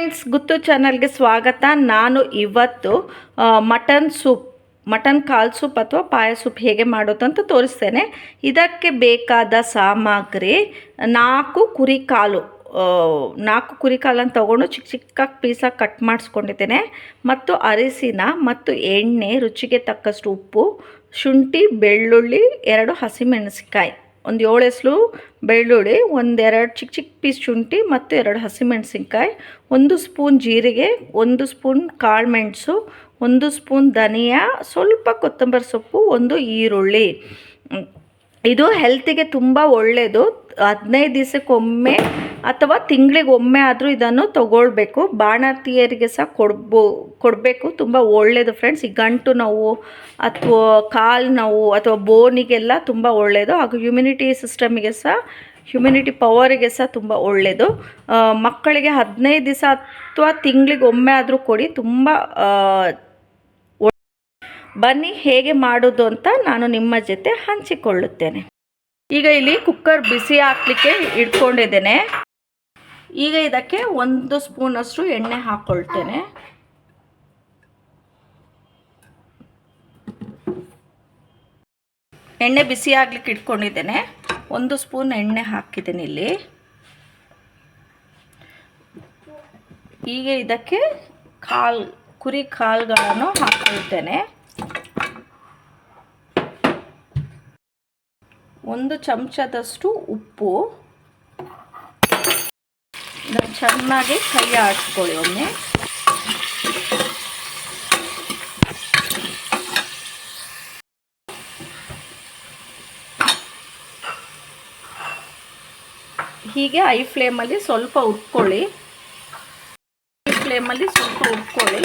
Friends, ಗುತ್ತು ಚಾನಲ್ಗೆ ಸ್ವಾಗತ. ನಾನು ಇವತ್ತು ಮಟನ್ ಸೂಪ್, ಮಟನ್ ಕಾಲ್ ಸೂಪ್ ಅಥವಾ ಪಾಯ ಸೂಪ್ ಹೇಗೆ ಮಾಡೋದು ತೋರಿಸ್ತೇನೆ. ಇದಕ್ಕೆ ಬೇಕಾದ ಸಾಮಗ್ರಿ ನಾಲ್ಕು ಕುರಿ ಕಾಲು ನಾಲ್ಕು ಕುರಿ ಕಾಲನ್ನು ತೊಗೊಂಡು ಚಿಕ್ಕ ಚಿಕ್ಕ ಪೀಸಾಗಿ ಕಟ್ ಮಾಡಿಸ್ಕೊಂಡಿದ್ದೇನೆ. ಮತ್ತು ಅರಿಸಿನ ಮತ್ತು ಎಣ್ಣೆ, ರುಚಿಗೆ ತಕ್ಕಷ್ಟು ಉಪ್ಪು, ಶುಂಠಿ, ಬೆಳ್ಳುಳ್ಳಿ, ಎರಡು ಹಸಿಮೆಣಸಿಕಾಯಿ ಒಂದು ಏಳು ಎಸ್ಲು ಬೆಳ್ಳುಳ್ಳಿ ಒಂದೆರಡು ಚಿಕ್ಕ ಚಿಕ್ಕ ಪೀಸ್ ಶುಂಠಿ ಮತ್ತು ಎರಡು ಹಸಿಮೆಣಸಿನ್ಕಾಯಿ, ಒಂದು ಸ್ಪೂನ್ ಜೀರಿಗೆ, ಒಂದು ಸ್ಪೂನ್ ಕಾಳುಮೆಣಸು ಒಂದು ಸ್ಪೂನ್ ಧನಿಯಾ, ಸ್ವಲ್ಪ ಕೊತ್ತಂಬರಿ ಸೊಪ್ಪು, ಒಂದು ಈರುಳ್ಳಿ. ಇದು ಹೆಲ್ತಿಗೆ ತುಂಬ ಒಳ್ಳೆಯದು ಹದಿನೈದು ದಿವಸಕ್ಕೊಮ್ಮೆ ಅಥವಾ ತಿಂಗಳಿಗೆ ಒಮ್ಮೆ ಆದರೂ ಇದನ್ನು ತಗೊಳ್ಬೇಕು. ಬಾಣತಿಯರಿಗೆ ಸಹ ಕೊಡ್ಬೋ, ಕೊಡಬೇಕು. ತುಂಬ ಒಳ್ಳೆಯದು ಫ್ರೆಂಡ್ಸ್ ಈ ಗಂಟು ನೋವು ಅಥವಾ ಕಾಲು ನೋವು ಅಥವಾ ಬೋನಿಗೆಲ್ಲ ತುಂಬ ಒಳ್ಳೆಯದು ಹಾಗೂ ಹ್ಯುಮಿನಿಟಿ ಸಿಸ್ಟಮಿಗೆ ಸಹ ಹ್ಯುಮಿನಿಟಿ ಪವರಿಗೆ ಸಹ ತುಂಬ ಒಳ್ಳೆಯದು ಮಕ್ಕಳಿಗೆ ಹದಿನೈದು ದಿವಸ ಅಥವಾ ತಿಂಗಳಿಗೆ ಒಮ್ಮೆ ಆದರೂ ಕೊಡಿ. ತುಂಬ ಬನ್ನಿ ಹೇಗೆ ಮಾಡೋದು ಅಂತ ನಾನು ನಿಮ್ಮ ಜೊತೆ ಹಂಚಿಕೊಳ್ಳುತ್ತೇನೆ. ಈಗ ಇಲ್ಲಿ ಕುಕ್ಕರ್ ಬಿಸಿ ಹಾಕ್ಲಿಕ್ಕೆ ಇಟ್ಕೊಂಡಿದ್ದೇನೆ. ಈಗ ಇದಕ್ಕೆ ಒಂದು ಸ್ಪೂನಷ್ಟು ಎಣ್ಣೆ ಹಾಕ್ಕೊಳ್ತೇನೆ ಎಣ್ಣೆ ಬಿಸಿ ಆಗ್ಲಿಕ್ಕೆ ಇಟ್ಕೊಂಡಿದ್ದೇನೆ. ಒಂದು ಸ್ಪೂನ್ ಎಣ್ಣೆ ಹಾಕಿದ್ದೇನೆ ಇಲ್ಲಿ. ಈಗ ಇದಕ್ಕೆ ಕಾಲ್, ಕುರಿ ಕಾಳುಗಳನ್ನು ಹಾಕ್ಕೊಳ್ತೇನೆ ಒಂದು ಚಮಚದಷ್ಟು ಉಪ್ಪು. ಇದನ್ನ ಚೆನ್ನಾಗಿ ಕೈ ಆಡಿಸ್ಕೊಳ್ಳಿ ಒಮ್ಮೆ. ಹೀಗೆ ಐ ಫ್ಲೇಮಲ್ಲಿ ಸ್ವಲ್ಪ ಉಟ್ಕೊಳ್ಳಿ ಐ ಫ್ಲೇಮಲ್ಲಿ ಸ್ವಲ್ಪ ಉಟ್ಕೊಳ್ಳಿ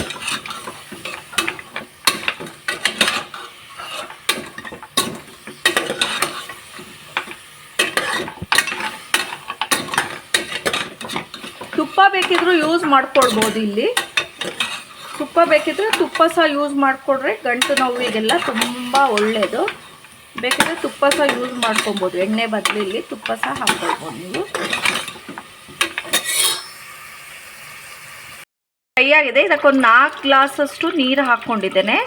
ತುಪ್ಪ ಬೇಕಿದ್ರೂ ಯೂಸ್ ಮಾಡ್ಕೊಳ್ಬೋದು ಇಲ್ಲಿ. ತುಪ್ಪ ಬೇಕಿದ್ರೆ ತುಪ್ಪ ಸಹ ಯೂಸ್ ಮಾಡಿಕೊಡ್ರೆ. ಗಂಟು ನೋವಿಗೆಲ್ಲ ತುಂಬ ಒಳ್ಳೆಯದು ಬೇಕಿದ್ರೆ ತುಪ್ಪ ಸಹ ಯೂಸ್ ಮಾಡ್ಕೊಬೋದು ಎಣ್ಣೆ ಬದಲು ಇಲ್ಲಿ ತುಪ್ಪ ಸಹ ಹಾಕ್ಕೊಳ್ಬೋದು ನೀವು. ಫ್ರೈ ಆಗಿದೆ. ಇದಕ್ಕೊಂದು ನಾಲ್ಕು ಗ್ಲಾಸಷ್ಟು ನೀರು ಹಾಕ್ಕೊಂಡಿದ್ದೇನೆ.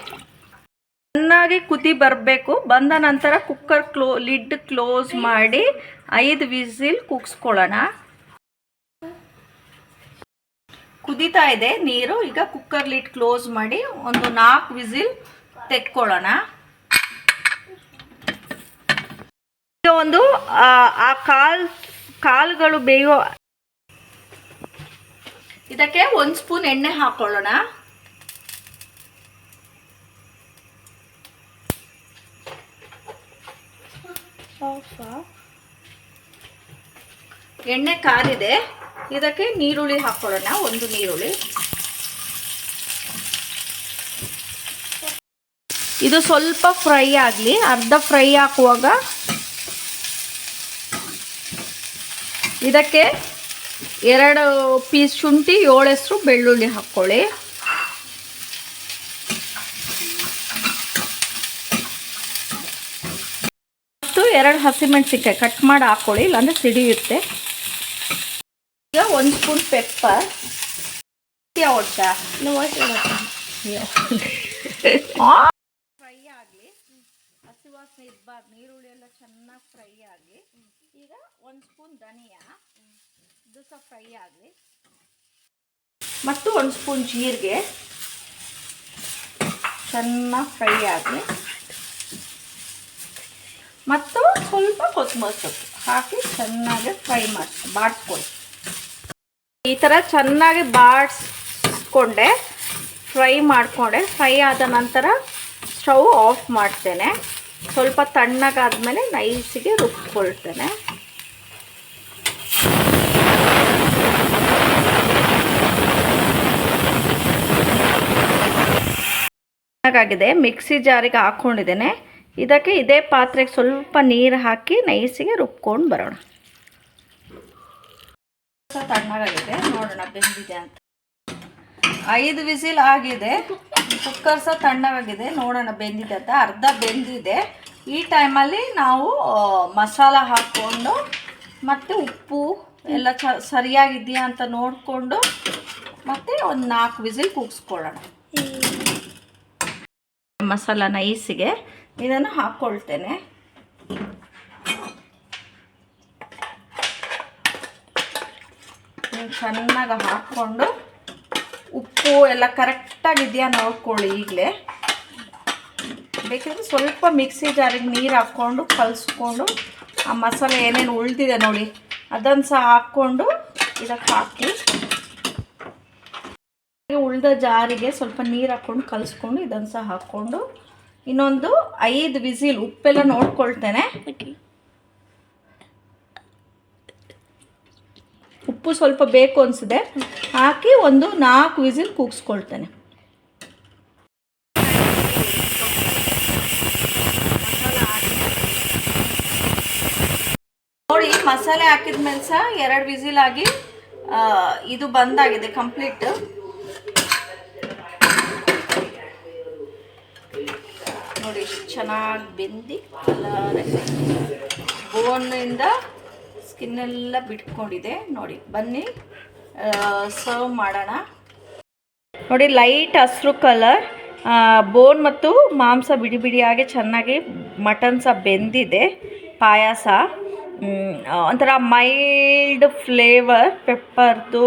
ಚೆನ್ನಾಗಿ ಕುದಿ ಬರಬೇಕು. ಬಂದ ನಂತರ ಕುಕ್ಕರ್ ಕ್ಲೋ ಲಿಡ್ ಕ್ಲೋಸ್ ಮಾಡಿ ಐದು ವಿಸಿಲ್ ಕುಗ್ಸ್ಕೊಳ್ಳೋಣ. ಕುದೀತಾ ಇದೆ ನೀರು. ಈಗ ಕುಕ್ಕರ್ ಲಿಟ್ ಕ್ಲೋಸ್ ಮಾಡಿ ಒಂದು ನಾಲ್ಕು ವಿಸಿಲ್ ತೆಕ್ಕೊಳ್ಳೋಣ. ಈಗ ಒಂದು ಆ, ಕಾಲ್ ಕಾಳುಗಳು ಬೇಯೋ ಇದಕ್ಕೆ ಒಂದು ಸ್ಪೂನ್ ಎಣ್ಣೆ ಹಾಕೊಳ್ಳೋಣ. ಎಣ್ಣೆ ಕಾದಿದೆ ಇದಕ್ಕೆ ನೀರುಳ್ಳಿ ಹಾಕೊಳ್ಳೋಣ ಒಂದು ನೀರುಳ್ಳಿ. ಇದು ಸ್ವಲ್ಪ ಫ್ರೈ ಆಗಲಿ, ಅರ್ಧ ಫ್ರೈ ಹಾಕುವಾಗ ಇದಕ್ಕೆ ಎರಡು ಪೀಸ್ ಶುಂಠಿ ಏಳು ಹೆಸರು ಬೆಳ್ಳುಳ್ಳಿ ಹಾಕ್ಕೊಳ್ಳಿ. ಎರಡು ಹಸಿಮೆಣಸಿನ್ಕಾಯಿ ಕಟ್ ಮಾಡಿ ಹಾಕ್ಕೊಳ್ಳಿ, ಇಲ್ಲಾಂದರೆ ಸಿಡಿಯುತ್ತೆ. ಈಗ ಒಂದು ಸ್ಪೂನ್ ಪೆಪ್ಪರ್ ಒಟ್ಟ ಫ್ರೈ ಆಗಲಿ. ಹಸಿ ವಾಸನೆ ಇರಬಾರ್ದು ನೀರುಳ್ಳಿ ಎಲ್ಲ ಚೆನ್ನಾಗಿ ಫ್ರೈ ಆಗಲಿ. ಈಗ ಒಂದು ಸ್ಪೂನ್ ಧನಿಯಾ. ಇದು ಸಹ ಫ್ರೈ ಆಗಲಿ. ಮತ್ತು ಒಂದು ಸ್ಪೂನ್ ಜೀರಿಗೆ. ಚೆನ್ನಾಗಿ ಫ್ರೈ ಆಗಲಿ. ಮತ್ತು ಸ್ವಲ್ಪ ಕೊತ್ತಂಬರಿ ಸೊಪ್ಪು ಹಾಕಿ ಚೆನ್ನಾಗಿ ಫ್ರೈ ಮಾಡಿ ಬಾಡಿಸ್ಕೊಳ್ಳಿ ಈ ಥರ ಚೆನ್ನಾಗಿ ಬಾಡಿಸ್ಕೊಂಡೆ ಫ್ರೈ ಮಾಡಿಕೊಂಡೆ. ಫ್ರೈ ಆದ ನಂತರ ಸ್ಟವ್ ಆಫ್ ಮಾಡ್ತೇನೆ. ಸ್ವಲ್ಪ ತಣ್ಣಗಾದ್ಮೇಲೆ ನೈಸಿಗೆ ರುಬ್ಕೊಳ್ತೇನೆ. ಚೆನ್ನಾಗಾಗಿದೆ ಮಿಕ್ಸಿ ಜಾರಿಗೆ ಹಾಕ್ಕೊಂಡಿದ್ದೇನೆ ಇದಕ್ಕೆ ಇದೇ ಪಾತ್ರೆಗೆ ಸ್ವಲ್ಪ ನೀರು ಹಾಕಿ ನೈಸಿಗೆ ರುಬ್ಕೊಂಡು ಬರೋಣ. ತಣ್ಣಗಾಗಿದೆ ನೋಡೋಣ ಬೆಂದಿದೆ ಅಂತ. ಐದು ವಿಸಿಲ್ ಆಗಿದೆ. ಕುಕ್ಕರ್ ಸಹ ತಣ್ಣಗಾಗಿದೆ. ನೋಡೋಣ ಬೆಂದಿದೆ ಅಂತ. ಅರ್ಧ ಬೆಂದಿದೆ. ಈ ಟೈಮಲ್ಲಿ ನಾವು ಮಸಾಲ ಹಾಕ್ಕೊಂಡು ಮತ್ತು ಉಪ್ಪು ಎಲ್ಲ ಚ ಸರಿಯಾಗಿದೆಯಾ ಅಂತ ನೋಡಿಕೊಂಡು ಮತ್ತು ಒಂದು ನಾಲ್ಕು ವಿಸಿಲ್ ಕೂಗಿಸ್ಕೊಳ್ಳೋಣ. ಮಸಾಲ ನೈಸಿಗೆ ಇದನ್ನು ಹಾಕ್ಕೊಳ್ತೇನೆ ನೀವು ಚೆನ್ನಾಗಿ ಹಾಕ್ಕೊಂಡು ಉಪ್ಪು ಎಲ್ಲ ಕರೆಕ್ಟಾಗಿದೆಯಾ ನೋಡ್ಕೊಳ್ಳಿ ಈಗಲೇ. ಬೇಕಿದ್ರೆ ಸ್ವಲ್ಪ ಮಿಕ್ಸಿ ಜಾರಿಗೆ ನೀರು ಹಾಕ್ಕೊಂಡು ಕಲಸ್ಕೊಂಡು ಆ ಮಸಾಲೆ ಏನೇನು ಉಳಿದಿದೆ ನೋಡಿ ಅದನ್ನು ಸಹ ಹಾಕ್ಕೊಂಡು ಇದಕ್ಕೆ ಹಾಕಿ. ಉಳ್ದ ಜಾರಿಗೆ ಸ್ವಲ್ಪ ನೀರು ಹಾಕ್ಕೊಂಡು ಕಲಸ್ಕೊಂಡು ಇದನ್ನು ಸಹ ಹಾಕ್ಕೊಂಡು ಇನ್ನೊಂದು ಐದು ವಿಸಿಲ್ ಉಪ್ಪೆಲ್ಲ ನೋಡ್ಕೊಳ್ತೇನೆ. ಉಪ್ಪು ಸ್ವಲ್ಪ ಬೇಕು ಅನಿಸಿದೆ ಹಾಕಿ ಒಂದು ನಾಲ್ಕು ವಿಸಿಲ್ ಕೂಗಿಸ್ಕೊಳ್ತೇನೆ. ನೋಡಿ ಮಸಾಲೆ ಹಾಕಿದ ಮೇಲೆ ಸಹ ಎರಡು ವಿಸಿಲ್ ಆಗಿ ಇದು ಬಂದಾಗಿದೆ ಕಂಪ್ಲೀಟ್. ನೋಡಿ ಚೆನ್ನಾಗಿ ಬೆಂದಿ ಬೋನ್ನಿಂದ ಸ್ಕಿನ್ ಎಲ್ಲ ಬಿಟ್ಕೊಂಡಿದೆ. ನೋಡಿ, ಬನ್ನಿ. ಸರ್ವ್ ಮಾಡೋಣ. ನೋಡಿ ಲೈಟ್ ಹಸಿರು ಕಲರ್ ಬೋನ್ ಮತ್ತು ಮಾಂಸ ಬಿಡಿ ಬಿಡಿಯಾಗಿ ಚೆನ್ನಾಗಿ ಮಟನ್ ಸಹ ಬೆಂದಿದೆ. ಪಾಯಸ. ಒಂಥರ ಮೈಲ್ಡ್ ಫ್ಲೇವರ್ ಪೆಪ್ಪರ್ದು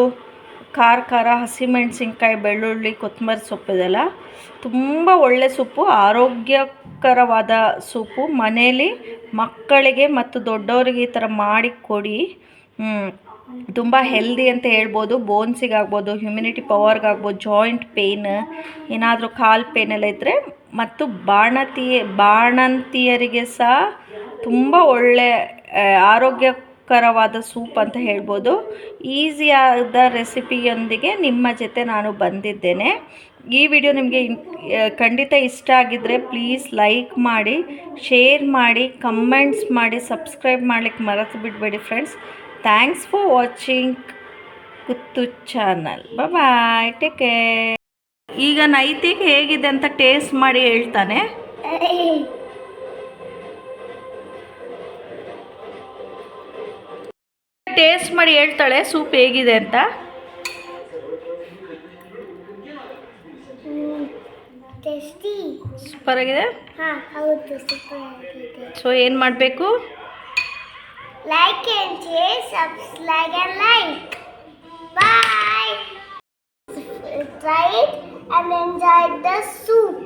ಖಾರ ಖಾರ ಹಸಿಮೆಣಸಿನ್ಕಾಯಿ ಬೆಳ್ಳುಳ್ಳಿ ಕೊತ್ತಂಬರಿ ಸೊಪ್ಪು ಇದೆಲ್ಲ. ತುಂಬ ಒಳ್ಳೆ ಸೊಪ್ಪು ಆರೋಗ್ಯಕರವಾದ ಸೊಪ್ಪು. ಮನೆಯಲ್ಲಿ ಮಕ್ಕಳಿಗೆ ಮತ್ತು ದೊಡ್ಡವರಿಗೆ ಈ ಥರ ಮಾಡಿ ಕೊಡಿ. ತುಂಬ ಹೆಲ್ದಿ ಅಂತ ಹೇಳ್ಬೋದು. ಬೋನ್ಸಿಗಾಗ್ಬೋದು ಹ್ಯುಮಿನಿಟಿ ಪವರ್ಗಾಗ್ಬೋದು ಜಾಯಿಂಟ್ ಪೇಯ್ನ್ ಏನಾದರೂ ಕಾಲು ಪೇನ್ ಎಲ್ಲ ಇದ್ದರೆ ಮತ್ತು ಬಾಣತಿಯ ಬಾಣಂತಿಯರಿಗೆ ಸಹ ತುಂಬ ಒಳ್ಳೆ ಆ, ಆರೋಗ್ಯಕರವಾದ ಸೂಪ್ ಅಂತ ಹೇಳ್ಬೋದು. ಈಸಿಯಾದ ರೆಸಿಪಿಯೊಂದಿಗೆ ನಿಮ್ಮ ಜೊತೆ ನಾನು ಬಂದಿದ್ದೇನೆ. ಈ ವಿಡಿಯೋ ನಿಮಗೆ ಖಂಡಿತ ಇಷ್ಟ ಆಗಿದ್ದರೆ ಪ್ಲೀಸ್ ಲೈಕ್ ಮಾಡಿ, ಶೇರ್ ಮಾಡಿ, ಕಮೆಂಟ್ಸ್ ಮಾಡಿ, ಸಬ್ಸ್ಕ್ರೈಬ್ ಮಾಡ್ಲಿಕ್ಕೆ ಮರೆತು ಬಿಡಬೇಡಿ ಫ್ರೆಂಡ್ಸ್. ಥ್ಯಾಂಕ್ಸ್ ಫಾರ್ ವಾಚಿಂಗ್ ಕುತ್ತು ಚಾನಲ್ ಬಾಯ್ ಟೇಕ್ ಕೇರ್ ಈಗ ನೈತಿಕ್ ಹೇಗಿದೆ ಅಂತ ಟೇಸ್ಟ್ ಮಾಡಿ ಹೇಳ್ತಾನೆ. ಟೇಸ್ಟ್ ಮಾಡಿ ಹೇಳ್ತಾಳೆ ಸೂಪ್ ಹೇಗಿದೆ ಅಂತ. ಟೇಸ್ಟಿ ಸೂಪರ್ ಆಗಿದೆ? ಸೊ ಏನು ಮಾಡಬೇಕು? Like and share subscribe and like bye try it enjoy the soup